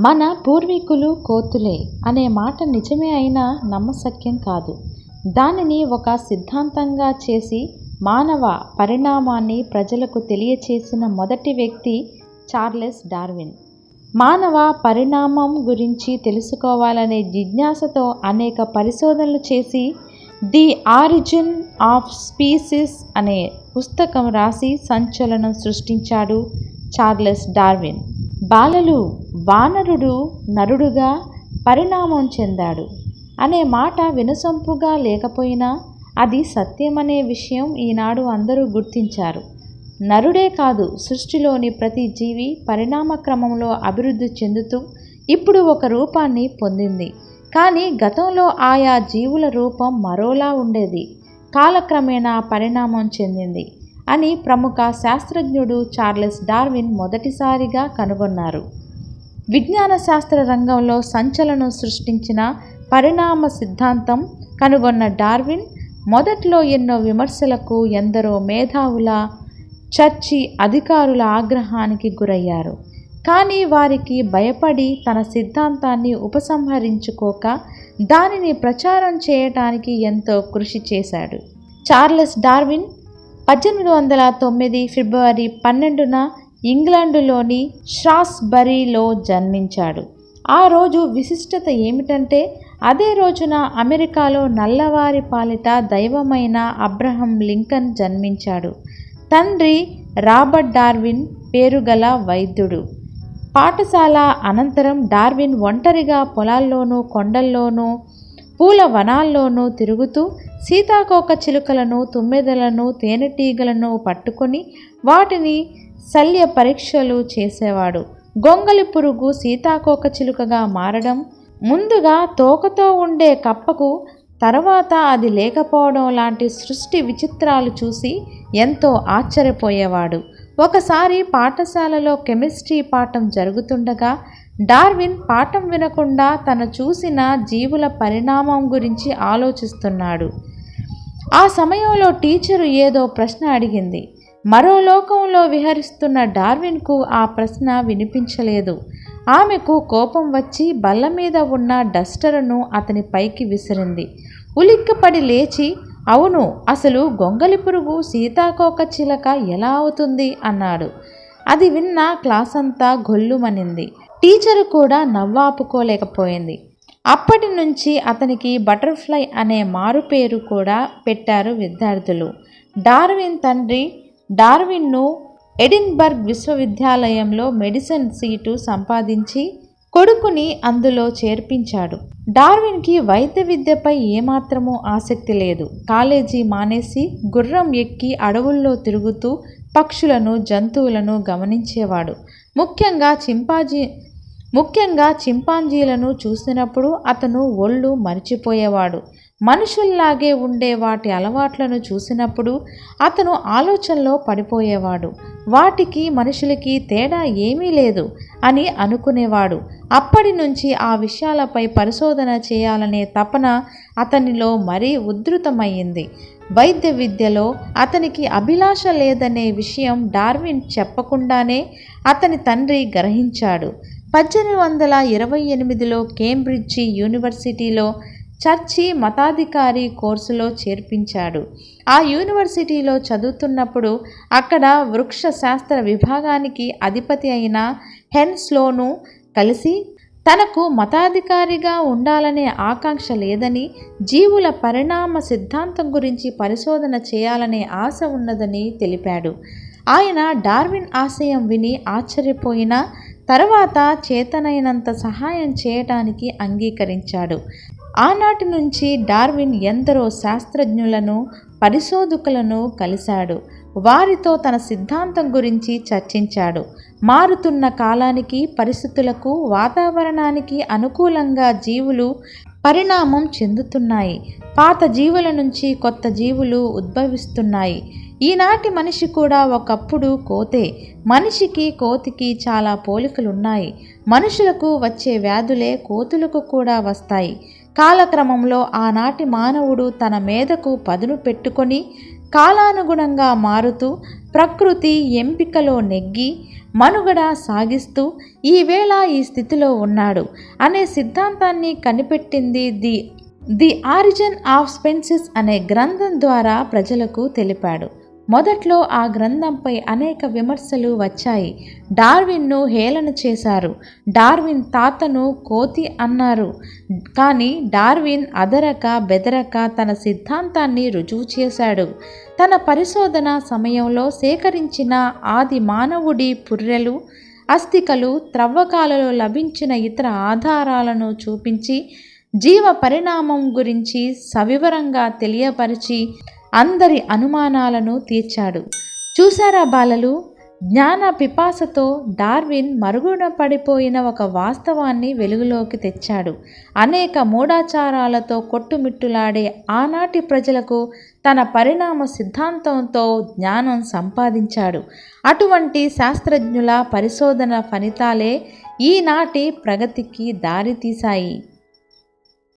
మన పూర్వీకులు కోతులే అనే మాట నిజమే అయినా నమ్మశక్యం కాదు. దానిని ఒక సిద్ధాంతంగా చేసి మానవ పరిణామాన్ని ప్రజలకు తెలియచేసిన మొదటి వ్యక్తి చార్లెస్ డార్విన్. మానవ పరిణామం గురించి తెలుసుకోవాలనే జిజ్ఞాసతో అనేక పరిశోధనలు చేసి ది ఆరిజిన్ ఆఫ్ స్పీసీస్ అనే పుస్తకం రాసి సంచలనం సృష్టించాడు చార్లెస్ డార్విన్. బాలలు వానరుడు నరుడుగా పరిణామం చెందాడు అనే మాట వినసొంపుగా లేకపోయినా అది సత్యమనే విషయం ఈనాడు అందరూ గుర్తించారు. నరుడే కాదు సృష్టిలోని ప్రతి జీవి పరిణామ క్రమంలో అభివృద్ధి చెందుతూ ఇప్పుడు ఒక రూపాన్ని పొందింది. కానీ గతంలో ఆయా జీవుల రూపం మరోలా ఉండేది. కాలక్రమేణా పరిణామం చెందింది అని ప్రముఖ శాస్త్రజ్ఞుడు చార్లెస్ డార్విన్ మొదటిసారిగా కనుగొన్నారు. విజ్ఞాన శాస్త్ర రంగంలో సంచలనం సృష్టించిన పరిణామ సిద్ధాంతం కనుగొన్న డార్విన్ మొదట్లో ఎన్నో విమర్శలకు ఎందరో మేధావుల చర్చి అధికారుల ఆగ్రహానికి గురయ్యారు. కానీ వారికి భయపడి తన సిద్ధాంతాన్ని ఉపసంహరించుకోక దానిని ప్రచారం చేయటానికి ఎంతో కృషి చేశాడు. చార్లెస్ డార్విన్ పద్దెనిమిది వందల తొమ్మిది ఫిబ్రవరి పన్నెండున ఇంగ్లాండులోని షాస్బరీలో జన్మించాడు. ఆ రోజు విశిష్టత ఏమిటంటే అదే రోజున అమెరికాలో నల్లవారి పాలిట దైవమైన అబ్రహం లింకన్ జన్మించాడు. తండ్రి రాబర్ట్ డార్విన్ పేరుగల వైద్యుడు. పాఠశాల అనంతరం డార్విన్ ఒంటరిగా పొలాల్లోనూ కొండల్లోనూ పూల వనాల్లోనూ తిరుగుతూ సీతాకోక చిలుకలను తుమ్మెదలను తేనెటీగలను పట్టుకొని వాటిని శల్య పరీక్షలు చేసేవాడు. గొంగలి పురుగు సీతాకోక చిలుకగా మారడం ముందుగా తోకతో ఉండే కప్పకు తర్వాత అది లేకపోవడం లాంటి సృష్టి విచిత్రాలు చూసి ఎంతో ఆశ్చర్యపోయేవాడు. ఒకసారి పాఠశాలలో కెమిస్ట్రీ పాఠం జరుగుతుండగా డార్విన్ పాఠం వినకుండా తను చూసిన జీవుల పరిణామం గురించి ఆలోచిస్తున్నాడు. ఆ సమయంలో టీచరు ఏదో ప్రశ్న అడిగింది. మరో లోకంలో విహరిస్తున్న డార్విన్కు ఆ ప్రశ్న వినిపించలేదు. ఆమెకు కోపం వచ్చి బల్ల మీద ఉన్న డస్టర్ను అతని పైకి విసిరింది. ఉలిక్కిపడి లేచి అవును అసలు గొంగలి పురుగు సీతాకోక చిలక ఎలా అవుతుంది? అన్నాడు. అది విన్న క్లాస్ అంతా గొల్లుమనింది. టీచరు కూడా నవ్వాపుకోలేకపోయింది. అప్పటి నుంచి అతనికి బటర్ఫ్లై అనే మారుపేరు కూడా పెట్టారు విద్యార్థులు. డార్విన్ తండ్రి డార్విన్ను ఎడిన్బర్గ్ విశ్వవిద్యాలయంలో మెడిసిన్ సీటు సంపాదించి కొడుకుని అందులో చేర్పించాడు. డార్విన్కి వైద్య విద్యపై ఏమాత్రమూ ఆసక్తి లేదు. కాలేజీ మానేసి గుర్రం ఎక్కి అడవుల్లో తిరుగుతూ పక్షులను జంతువులను గమనించేవాడు. ముఖ్యంగా చింపాజీ ముఖ్యంగా చింపాంజీలను చూసినప్పుడు అతను ఒళ్ళు మరిచిపోయేవాడు. మనుషుల్లాగే ఉండే వాటి అలవాట్లను చూసినప్పుడు అతను ఆలోచనలో పడిపోయేవాడు. వాటికి మనుషులకి తేడా ఏమీ లేదు అని అనుకునేవాడు. అప్పటి నుంచి ఆ విషయాలపై పరిశోధన చేయాలనే తపన అతనిలో మరీ ఉధృతమయ్యింది. వైద్య విద్యలో అతనికి అభిలాష లేదనే విషయం డార్విన్ చెప్పకుండానే అతని తండ్రి గ్రహించాడు. పద్దెనిమిది వందల ఇరవై ఎనిమిదిలో కేంబ్రిడ్జి యూనివర్సిటీలో చర్చి మతాధికారి కోర్సులో చేర్పించాడు. ఆ యూనివర్సిటీలో చదువుతున్నప్పుడు అక్కడ వృక్ష శాస్త్ర విభాగానికి అధిపతి అయిన హెన్స్లోను కలిసి తనకు మతాధికారిగా ఉండాలనే ఆకాంక్ష లేదని జీవుల పరిణామ సిద్ధాంతం గురించి పరిశోధన చేయాలనే ఆశ ఉన్నదని తెలిపాడు. ఆయన డార్విన్ ఆశయం విని ఆశ్చర్యపోయినా తర్వాత చేతనైనంత సహాయం చేయటానికి అంగీకరించాడు. ఆనాటి నుంచి డార్విన్ ఎందరో శాస్త్రజ్ఞులను పరిశోధకులను కలిశాడు. వారితో తన సిద్ధాంతం గురించి చర్చించాడు. మారుతున్న కాలానికి పరిస్థితులకు వాతావరణానికి అనుకూలంగా జీవులు పరిణామం చెందుతున్నాయి. పాత జీవుల నుంచి కొత్త జీవులు ఉద్భవిస్తున్నాయి. ఈనాటి మనిషి కూడా ఒకప్పుడు కోతే. మనిషికి కోతికి చాలా పోలికలున్నాయి. మనుషులకు వచ్చే వ్యాధులే కోతులకు కూడా వస్తాయి. కాలక్రమంలో ఆనాటి మానవుడు తన మీదకు పదును పెట్టుకొని కాలానుగుణంగా మారుతూ ప్రకృతి ఎంపికలో నెగ్గి మనుగడ సాగిస్తూ ఈవేళ ఈ స్థితిలో ఉన్నాడు అనే సిద్ధాంతాన్ని కనిపెట్టింది the the origin of species అనే గ్రంథం ద్వారా ప్రజలకు తెలిపాడు. మొదట్లో ఆ గ్రంథంపై అనేక విమర్శలు వచ్చాయి. డార్విన్ను హేళన చేశారు. డార్విన్ తాతను కోతి అన్నారు. కానీ డార్విన్ అదరక బెదరక తన సిద్ధాంతాన్ని రుజువు చేశాడు. తన పరిశోధన సమయంలో సేకరించిన ఆది మానవుడి పుర్రెలు అస్థికలు త్రవ్వకాలలో లభించిన ఇతర ఆధారాలను చూపించి జీవ పరిణామం గురించి సవివరంగా తెలియపరిచి అందరి అనుమానాలను తీర్చాడు. చూసారా బాలలు? జ్ఞాన పిపాసతో డార్విన్ మరుగున పడిపోయిన ఒక వాస్తవాన్ని వెలుగులోకి తెచ్చాడు. అనేక మూఢాచారాలతో కొట్టుమిట్టులాడే ఆనాటి ప్రజలకు తన పరిణామ సిద్ధాంతంతో జ్ఞానం సంపాదించాడు. అటువంటి శాస్త్రజ్ఞుల పరిశోధన ఫలితాలే ఈనాటి ప్రగతికి దారితీశాయి.